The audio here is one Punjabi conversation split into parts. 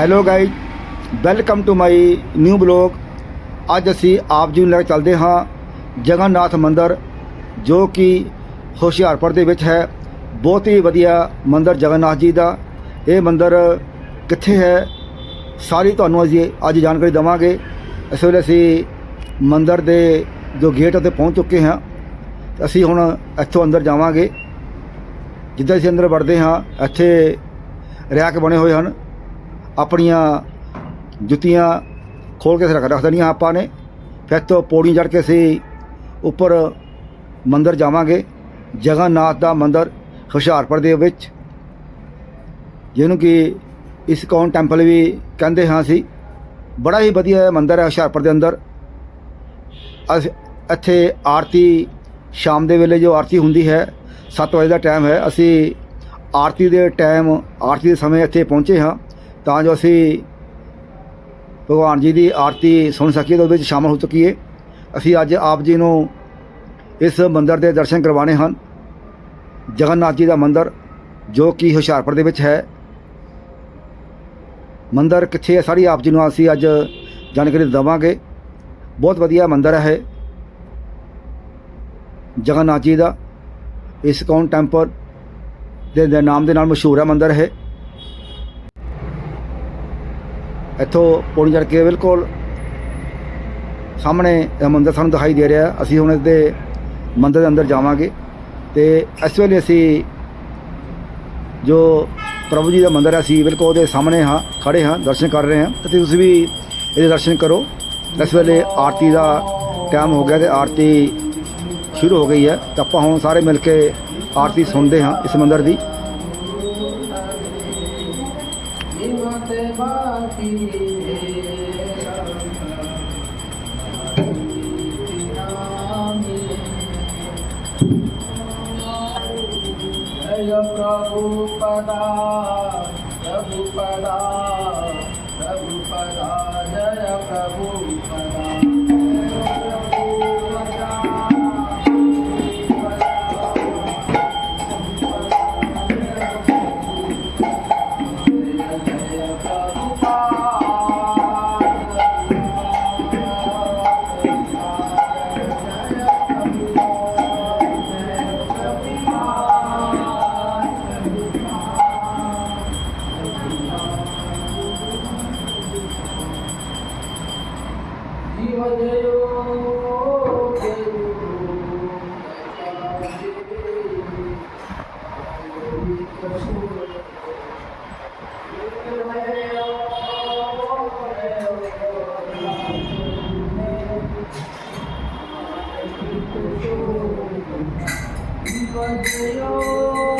Hello guys welcome to my new blog ਅੱਜ ਅਸੀਂ ਆਪ ਜੀ ਨੂੰ ਲੈ ਕੇ ਚੱਲਦੇ ਹਾਂ ਜਗਨਨਾਥ ਮੰਦਿਰ, ਜੋ ਕਿ ਹੁਸ਼ਿਆਰਪੁਰ ਦੇ ਵਿੱਚ ਹੈ। ਬਹੁਤ ਹੀ ਵਧੀਆ ਮੰਦਿਰ ਜਗਨਨਾਥ ਜੀ ਦਾ। ਇਹ ਮੰਦਿਰ ਕਿੱਥੇ ਹੈ? ਸਾਰੀ ਤੁਹਾਨੂੰ ਅਸੀਂ ਅੱਜ ਜਾਣਕਾਰੀ ਦੇਵਾਂਗੇ। ਇਸ ਵੇਲੇ ਅਸੀਂ ਮੰਦਿਰ ਦੇ ਜੋ ਗੇਟ ਉੱਤੇ ਪਹੁੰਚ ਚੁੱਕੇ ਹਾਂ ਅਸੀਂ ਹੁਣ ਇੱਥੋਂ ਅੰਦਰ ਜਾਵਾਂਗੇ। ਜਿੱਦਾਂ ਅਸੀਂ ਅੰਦਰ ਵੜਦੇ ਹਾਂ, ਇੱਥੇ ਰੈਕ ਬਣੇ ਹੋਏ ਹਨ। ਆਪਣੀਆਂ ਜੁੱਤੀਆਂ ਖੋਲ ਕੇ ਰੱਖ ਰੱਖ ਦੇਣੀਆਂ ਆਪਾਂ ਨੇ। ਫਿਰ ਤੋਂ ਪੌੜੀ ਚੜ੍ਹ ਕੇ ਅਸੀਂ ਉੱਪਰ ਮੰਦਰ ਜਾਵਾਂਗੇ। ਜਗਨਨਾਥ ਦਾ ਮੰਦਰ ਹੁਸ਼ਿਆਰਪੁਰ ਦੇ ਵਿੱਚ, ਜਿਹਨੂੰ ਕਿ ਇਸਕੌਨ ਟੈਂਪਲ ਵੀ ਕਹਿੰਦੇ ਹਾਂ ਅਸੀਂ। ਬੜਾ ਹੀ ਵਧੀਆ ਮੰਦਰ ਹੈ ਹੁਸ਼ਿਆਰਪੁਰ ਦੇ ਅੰਦਰ। ਅਸ, ਇੱਥੇ ਆਰਤੀ ਸ਼ਾਮ ਦੇ ਵੇਲੇ ਜੋ ਆਰਤੀ ਹੁੰਦੀ ਹੈ 7 ਵਜੇ ਦਾ ਟਾਈਮ ਹੈ। ਅਸੀਂ ਆਰਤੀ ਦੇ ਟਾਈਮ, ਆਰਤੀ ਦੇ ਸਮੇਂ ਇੱਥੇ ਪਹੁੰਚੇ ਹਾਂ। ਤਾਂ ਜੋ ਅਸੀਂ ਭਗਵਾਨ ਜੀ ਦੀ ਆਰਤੀ ਸੁਣ ਸਕੀਏ ਤੇ ਉਹਦੇ ਵਿੱਚ ਸ਼ਾਮਲ ਹੋ ਚੁੱਕੀਏ ਅਸੀਂ ਅੱਜ ਆਪ ਜੀ ਨੂੰ ਇਸ ਮੰਦਰ ਦੇ ਦਰਸ਼ਨ ਕਰਵਾਉਣੇ ਹਨ। ਜਗਨਨਾਥ ਜੀ ਦਾ ਮੰਦਰ, ਜੋ ਕਿ ਹੁਸ਼ਿਆਰਪੁਰ ਦੇ ਵਿੱਚ ਹੈ। ਮੰਦਰ ਕਿੱਥੇ ਹੈ? ਸਾਰੀ ਆਪ ਜੀ ਨੂੰ ਅਸੀਂ ਅੱਜ ਜਾਣਕਾਰੀ ਦੇਵਾਂਗੇ। ਬਹੁਤ ਵਧੀਆ ਮੰਦਰ ਹੈ ਜਗਨਨਾਥ ਜੀ ਦਾ ਇਸਕੌਨ ਟੈਂਪਲ ਦੇ ਨਾਮ ਦੇ ਨਾਲ ਮਸ਼ਹੂਰ ਹੈ ਮੰਦਰ ਹੈ ਇੱਥੋਂ ਪੌੜੀ ਚੜ੍ਹ ਕੇ ਬਿਲਕੁਲ ਸਾਹਮਣੇ ਇਹ ਮੰਦਿਰ ਸਾਨੂੰ ਦਿਖਾਈ ਦੇ ਰਿਹਾ। ਅਸੀਂ ਹੁਣ ਇਸ ਦੇ ਮੰਦਿਰ ਦੇ ਅੰਦਰ ਜਾਵਾਂਗੇ ਤੇ ਇਸ ਵੇਲੇ ਅਸੀਂ ਜੋ ਪ੍ਰਭੂ ਜੀ ਦਾ ਮੰਦਿਰ ਹੈ, ਅਸੀਂ ਬਿਲਕੁਲ ਉਹਦੇ ਸਾਹਮਣੇ ਹਾਂ ਖੜੇ ਹਾਂ, ਦਰਸ਼ਨ ਕਰ ਰਹੇ ਹਾਂ। ਤੇ ਤੁਸੀਂ ਵੀ ਇਹਦੇ ਦਰਸ਼ਨ ਕਰੋ। ਇਸ ਵੇਲੇ ਆਰਤੀ ਦਾ ਟਾਈਮ ਹੋ ਗਿਆ ਤੇ ਆਰਤੀ ਸ਼ੁਰੂ ਹੋ ਗਈ ਹੈ। ਤਾਂ ਆਪਾਂ ਹੁਣ ਸਾਰੇ ਮਿਲ ਕੇ ਆਰਤੀ ਸੁਣਦੇ ਹਾਂ ਇਸ ਮੰਦਿਰ ਦੀ। હિંમત બાકી પ્રભુપદા પ્રભુપદા પ્રભુપદા જય પ્રભુ. Thank you.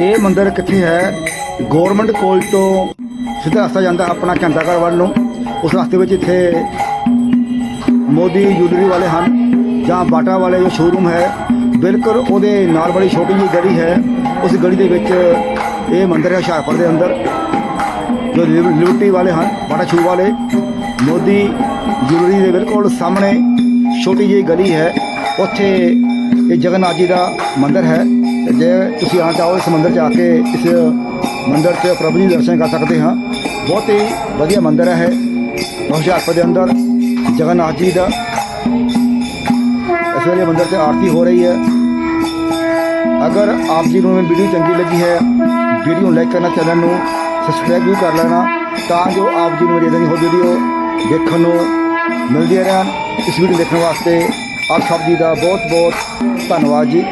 ਇਹ ਮੰਦਰ ਕਿੱਥੇ ਹੈ? ਗਵਰਨਮੈਂਟ ਕੋਲ ਤੋਂ ਸਿੱਧਾ ਰਸਤਾ ਜਾਂਦਾ ਆਪਣਾ ਘੰਟਾਘਰ ਵੱਲ ਨੂੰ। ਉਸ ਰਸਤੇ ਵਿੱਚ ਇੱਥੇ ਮੋਦੀ ਜੁਲਰੀ ਵਾਲੇ ਹਨ ਜਾਂ ਬਾਟਾ ਵਾਲੇ ਜੋ ਸ਼ੋਰੂਮ ਹੈ। ਬਿਲਕੁਲ ਉਹਦੇ ਨਾਲ ਬੜੀ ਛੋਟੀ ਜਿਹੀ ਗਲੀ ਹੈ। ਉਸ ਗਲੀ ਦੇ ਵਿੱਚ ਇਹ ਮੰਦਰ ਹੈ ਹੁਸ਼ਿਆਰਪੁਰ ਦੇ ਅੰਦਰ। ਜੋ ਲਿਬਰਟੀ ਵਾਲੇ ਹਨ, ਬਾਟਾ ਸ਼ੂ ਵਾਲੇ। ਮੋਦੀ ਜੁਐਲਰੀ ਦੇ ਬਿਲਕੁਲ ਸਾਹਮਣੇ ਛੋਟੀ ਜਿਹੀ ਗਲੀ ਹੈ। ਉੱਥੇ ਇਹ ਜਗਨਨਾਥ ਜੀ ਦਾ ਮੰਦਿਰ ਹੈ। ਜੇ ਤੁਸੀਂ ਆਉਣਾ ਚਾਹੋ ਇਸ ਮੰਦਿਰ 'ਚ ਆ ਕੇ ਇਸ ਮੰਦਿਰ 'ਚ ਪ੍ਰਭੂ ਜੀ ਦਰਸ਼ਨ ਕਰ ਸਕਦੇ ਹਾਂ। ਬਹੁਤ ਹੀ ਵਧੀਆ ਮੰਦਿਰ ਹੈ। ਇਹ ਹੁਸ਼ਿਆਰਪੁਰ ਦੇ ਅੰਦਰ ਜਗਨਨਾਥ ਜੀ ਦਾ ਇਸ ਵੇਲੇ ਮੰਦਿਰ 'ਚ ਆਰਤੀ ਹੋ ਰਹੀ ਹੈ। ਅਗਰ ਆਪ ਜੀ ਨੂੰ ਇਹ ਵੀਡੀਓ ਚੰਗੀ ਲੱਗੀ ਹੈ, ਵੀਡੀਓ ਲਾਈਕ ਕਰਨਾ, ਚੈਨਲ ਨੂੰ ਸਬਸਕ੍ਰਾਈਬ ਵੀ ਕਰ ਲੈਣਾ ਤਾਂ ਜੋ ਆਪ ਜੀ ਨੂੰ ਮੇਰੀ ਇਦਾਂ ਦੀ ਹੋਰ ਵੀਡੀਓ ਦੇਖਣ ਨੂੰ ਮਿਲਦੀਆਂ ਰਹਿਣ ਇਸ ਵੀਡੀਓ ਦੇਖਣ ਵਾਸਤੇ ਆਪ ਸਭ ਜੀ ਦਾ ਬਹੁਤ ਬਹੁਤ ਧੰਨਵਾਦ ਜੀ।